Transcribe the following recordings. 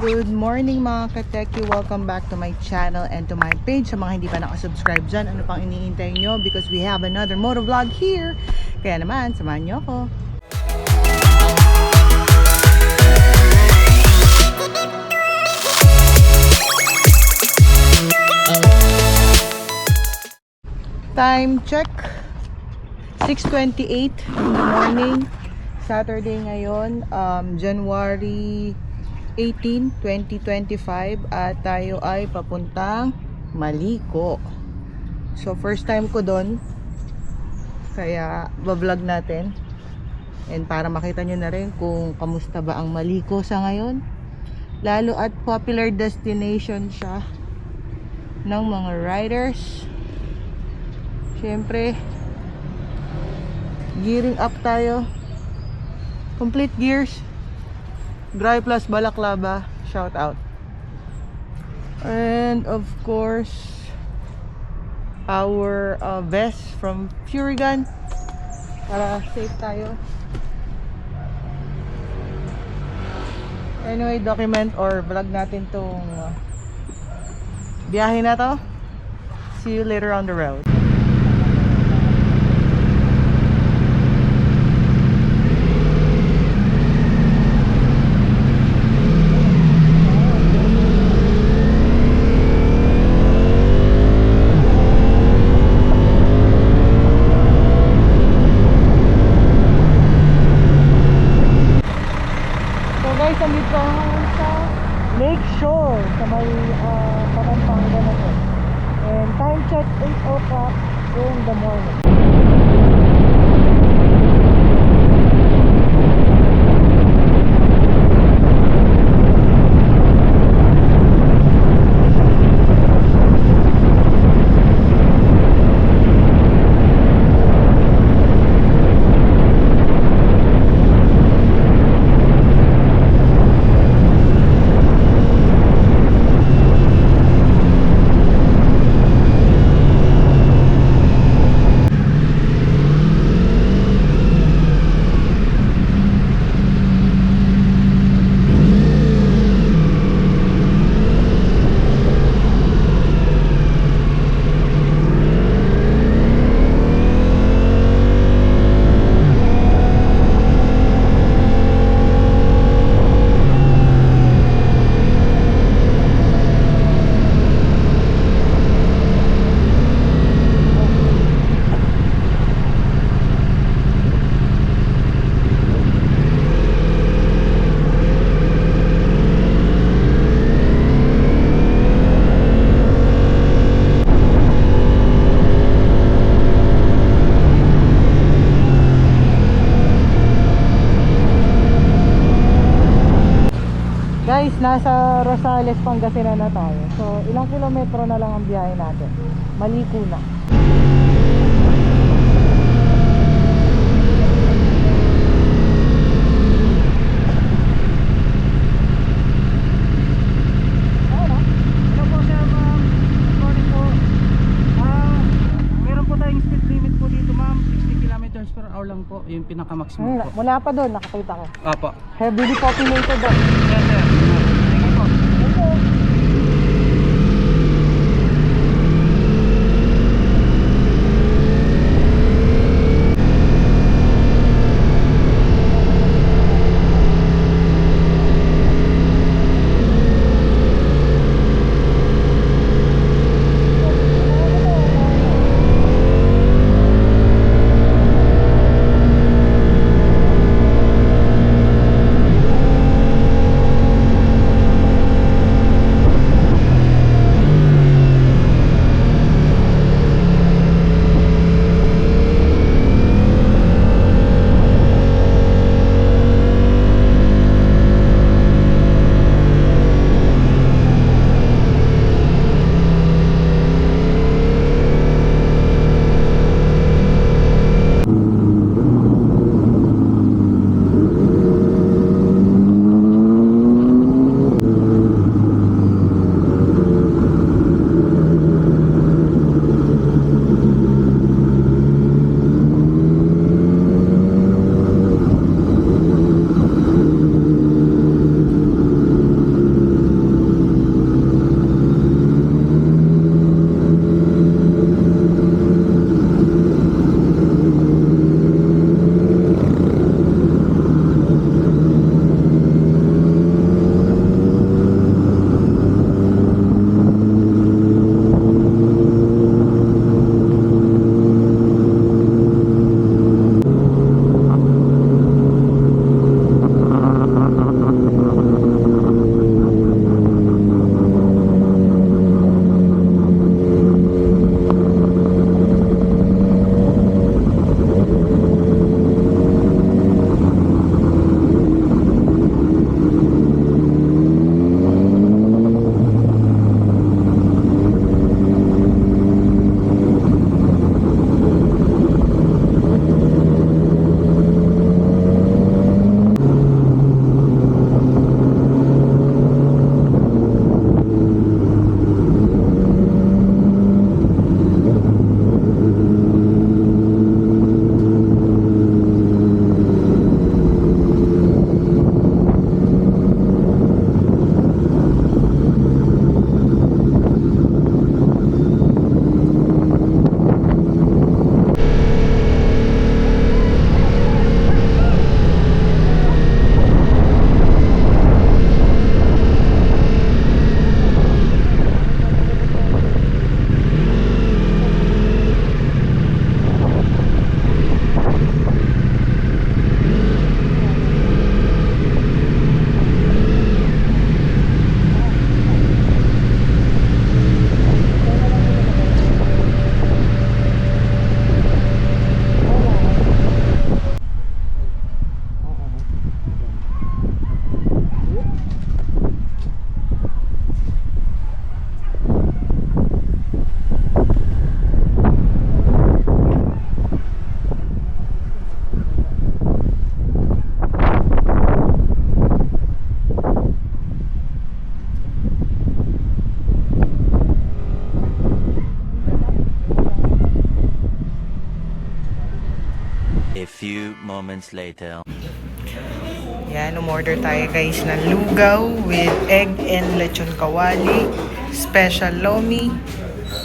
Good morning mga kateki. Welcome back to my channel and to my page. Sa mga hindi pa nakasubscribe dyan, ano pang iniintay nyo? Because we have another motor vlog here. Kaya naman, samahan nyo ako. Time check. 6.28 in the morning. Saturday ngayon, um, January 18, 2025 at tayo ay papuntang Maliko. So first time ko doon. Kaya bablog natin. And para makita nyo na rin kung kamusta ba ang Maliko sa ngayon. Lalo at popular destination siya ng mga riders. Siyempre, gearing up tayo. Complete gears. Dry plus balaklava. Shout out. And of course, our uh, vest from Furigan. Para safe tayo. Anyway, document or vlog natin tong uh, biyahe na to. See you later on the road. Nasa Rosales, Pangasinan na tayo. So, ilang kilometro na lang ang biyahe natin. Maliko na. Hello po sir, ma'am. Good morning po. Ah, meron po tayong speed limit po dito ma'am. 60 kilometers per hour lang po. Yung pinaka-max mo po. Mula pa doon, nakakita ko. Apo. Heavily populated doon. Yes, sir. Hello. Po. moments later. Yan, umorder tayo guys ng lugaw with egg and lechon kawali, special lomi,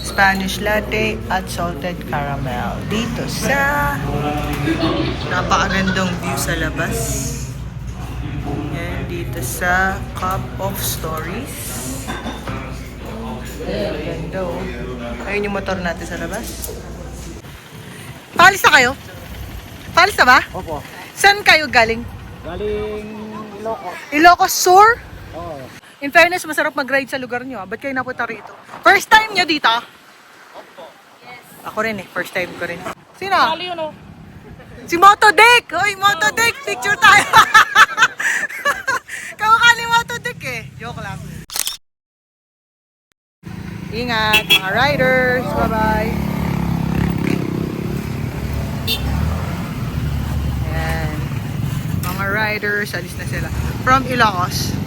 Spanish latte, at salted caramel. Dito sa napakagandang view sa labas. Yan, dito sa Cup of Stories. Ganda oh. Ayun yung motor natin sa labas. Palis na kayo? Palis na ba? Opo. Saan kayo galing? Galing Loco. Ilocos Sur? Oo. In fairness, masarap mag-ride sa lugar nyo. ah. Ba't kayo napunta rito? First time nyo dito? Opo. Ako rin eh. First time ko rin. Sino? Kali yun oh. Si Motodek! Hoy, Motodek! Picture tayo! Kamukha ni Motodek eh. Joke lang. Ingat, mga riders. Bye-bye. Mga riders, alis na sila. From Ilocos.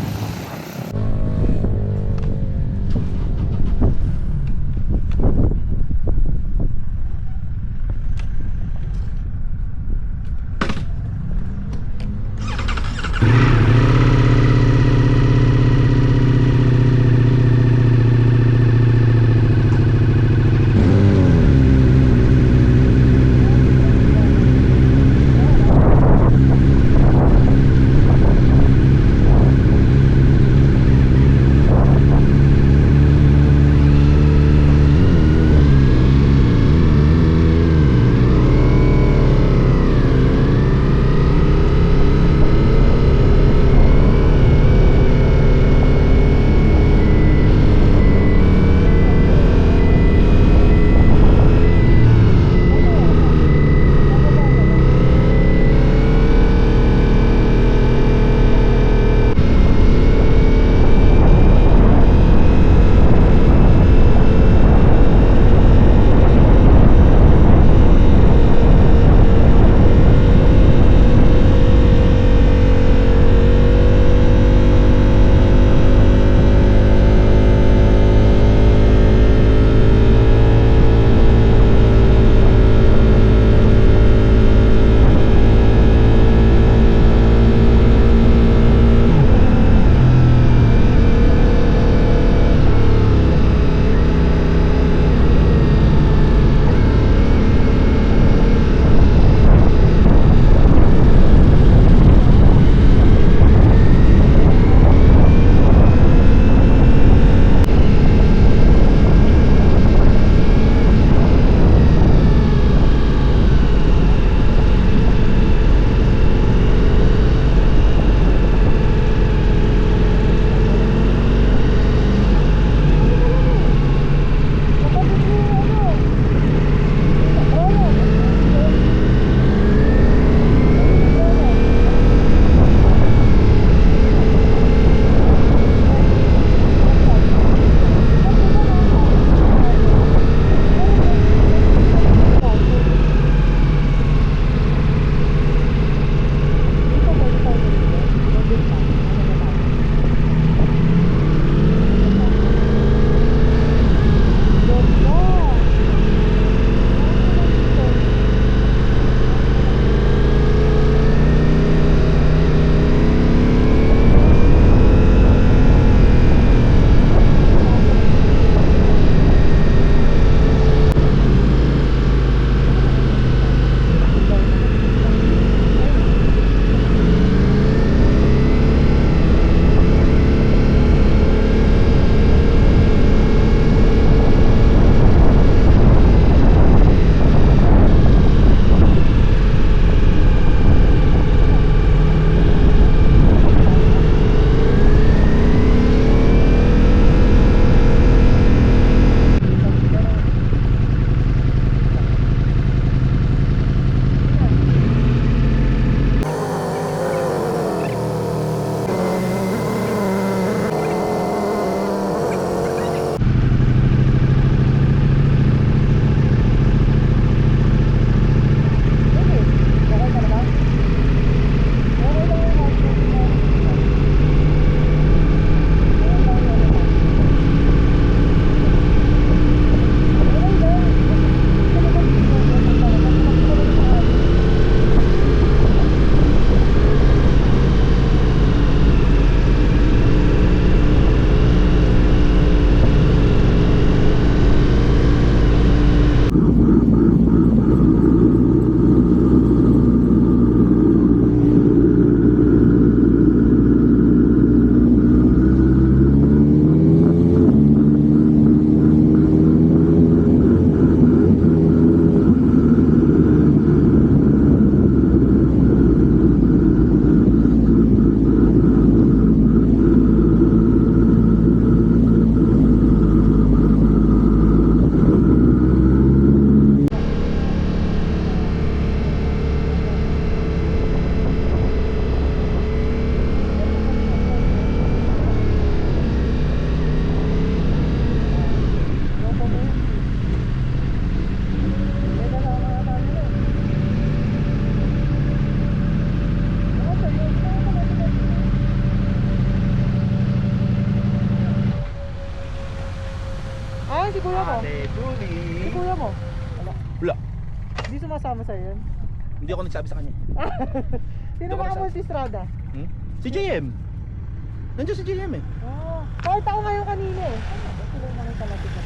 Sa yun. Hindi ako nagsabi sa kanya. Sino ko mga nagsabi. multistrada? Hmm? Si JM. Nandiyan si JM eh. Oh, kahit ako ngayon kanina eh. Ano ba? Yung nakita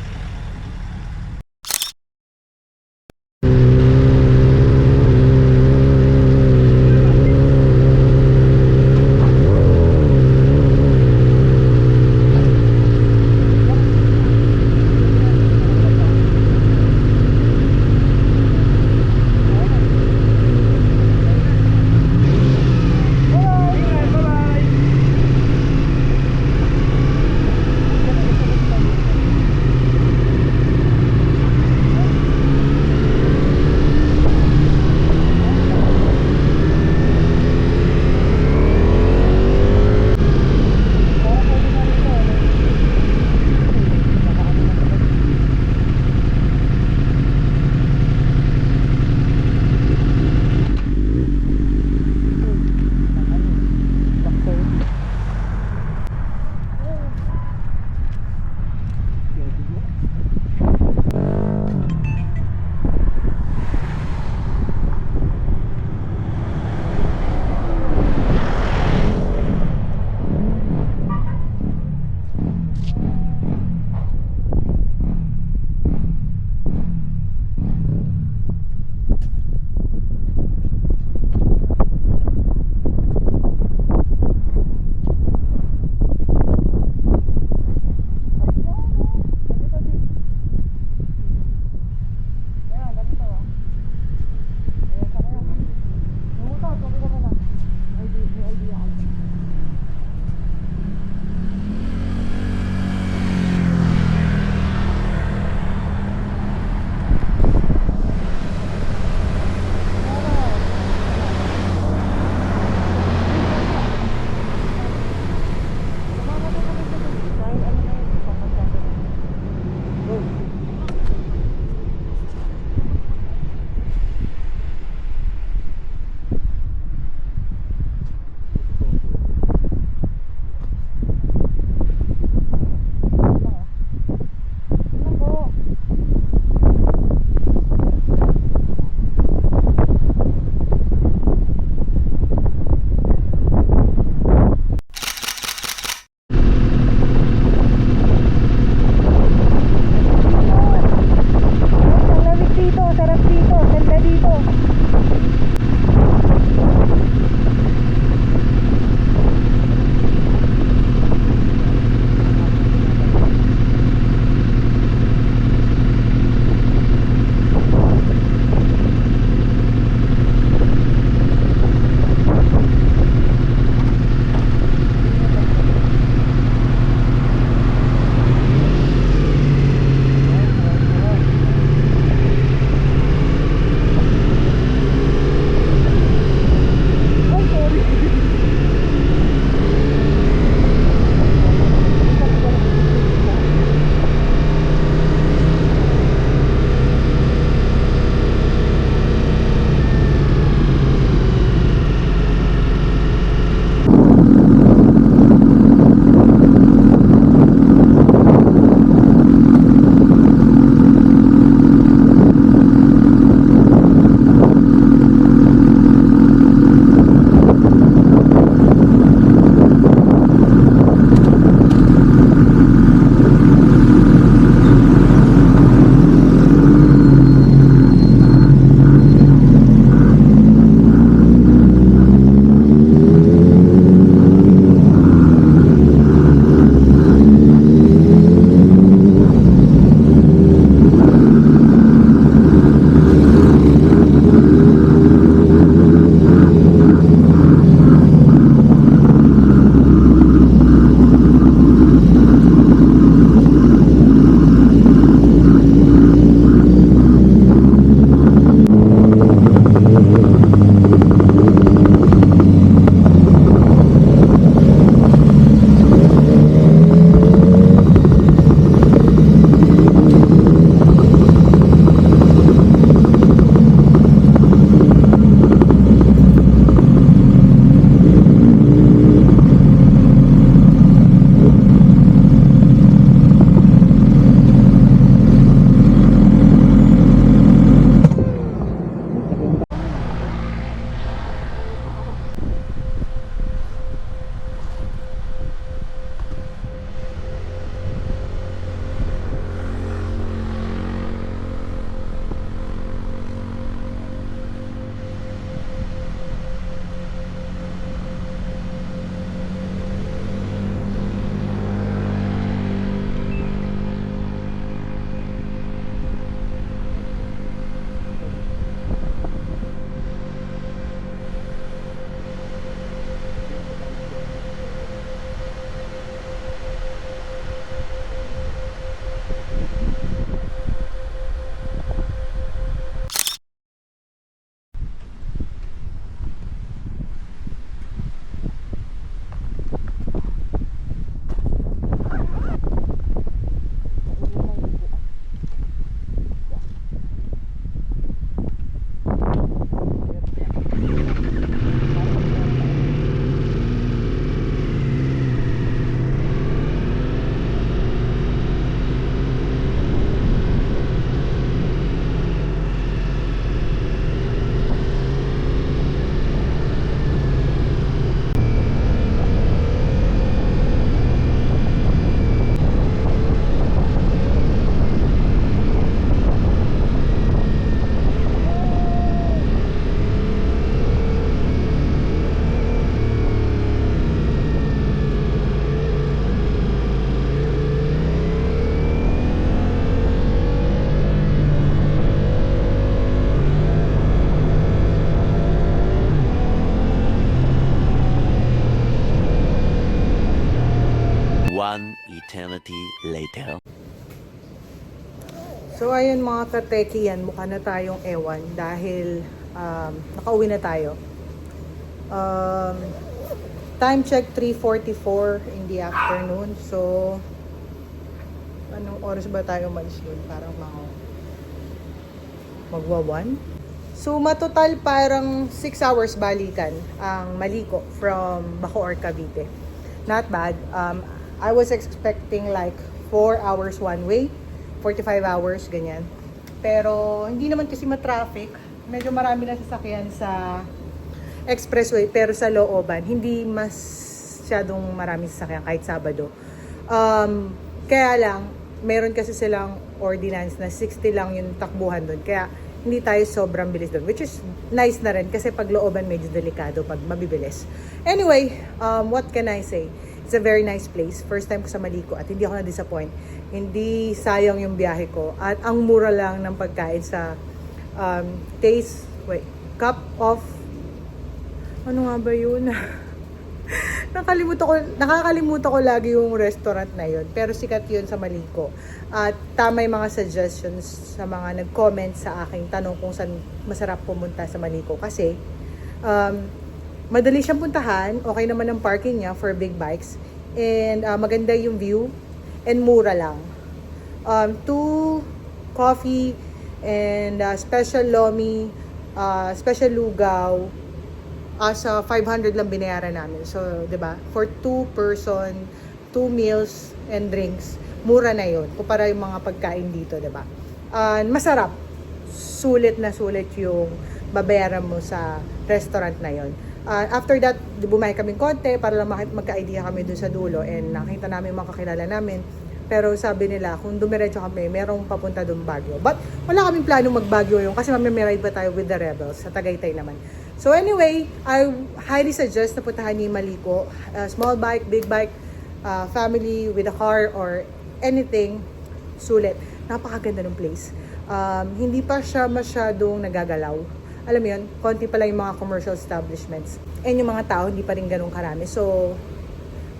So ayun mga kateki yan, mukha na tayong ewan dahil um, nakauwi na tayo. Um, time check 3.44 in the afternoon. So, anong oras ba tayo umalis doon? Parang mga magwa 1. So, matotal parang 6 hours balikan ang Maliko from Bacoor, Cavite. Not bad. Um, I was expecting like 4 hours one way, 45 hours, ganyan. Pero, hindi naman kasi matraffic. Medyo marami na sasakyan sa expressway, pero sa looban, hindi masyadong marami sasakyan kahit Sabado. Um, kaya lang, meron kasi silang ordinance na 60 lang yung takbuhan doon. Kaya hindi tayo sobrang bilis doon. Which is nice na rin kasi pag looban medyo delikado pag mabibilis. Anyway, um, what can I say? It's a very nice place. First time ko sa Maliko at hindi ako na-disappoint. Hindi sayang yung biyahe ko. At ang mura lang ng pagkain sa um, taste, wait, cup of ano nga ba yun? nakalimutan ko, nakakalimutan ko lagi yung restaurant na yun. Pero sikat yun sa Maliko. At tama yung mga suggestions sa mga nag-comment sa aking tanong kung saan masarap pumunta sa Maliko. Kasi, um, madali siyang puntahan. Okay naman ang parking niya for big bikes. And uh, maganda yung view. And mura lang. Um, two coffee and uh, special lomi, uh, special lugaw, asa 500 lang binayaran namin. So, 'di ba? For two person, two meals and drinks, mura na 'yon kumpara yung mga pagkain dito, 'di ba? Ah, masarap. Sulit na sulit yung babayaran mo sa restaurant na 'yon. Ah, after that, bumahay kaming konti para lang magka-idea kami dun sa dulo and nakita namin mga kakilala namin. Pero sabi nila, kung dumiretso kami, merong papunta doon Baguio. But wala kaming plano mag-Baguio yung kasi mamimiraid pa tayo with the rebels sa Tagaytay naman. So anyway, I highly suggest na puntahan ni Maliko. Uh, small bike, big bike, uh, family with a car or anything, sulit. Napakaganda ng place. Um, hindi pa siya masyadong nagagalaw. Alam mo yun, konti pa lang yung mga commercial establishments. And yung mga tao, hindi pa rin ganun karami. So,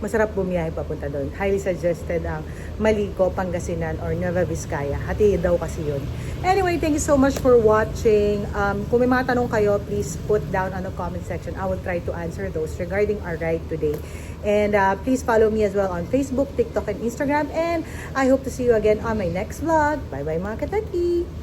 masarap bumiyahe papunta doon. Highly suggested ang Maliko, Pangasinan, or Nueva Vizcaya. Hati daw kasi yun. Anyway, thank you so much for watching. Um, kung may mga tanong kayo, please put down on the comment section. I will try to answer those regarding our ride today. And uh, please follow me as well on Facebook, TikTok, and Instagram. And I hope to see you again on my next vlog. Bye-bye mga kataki!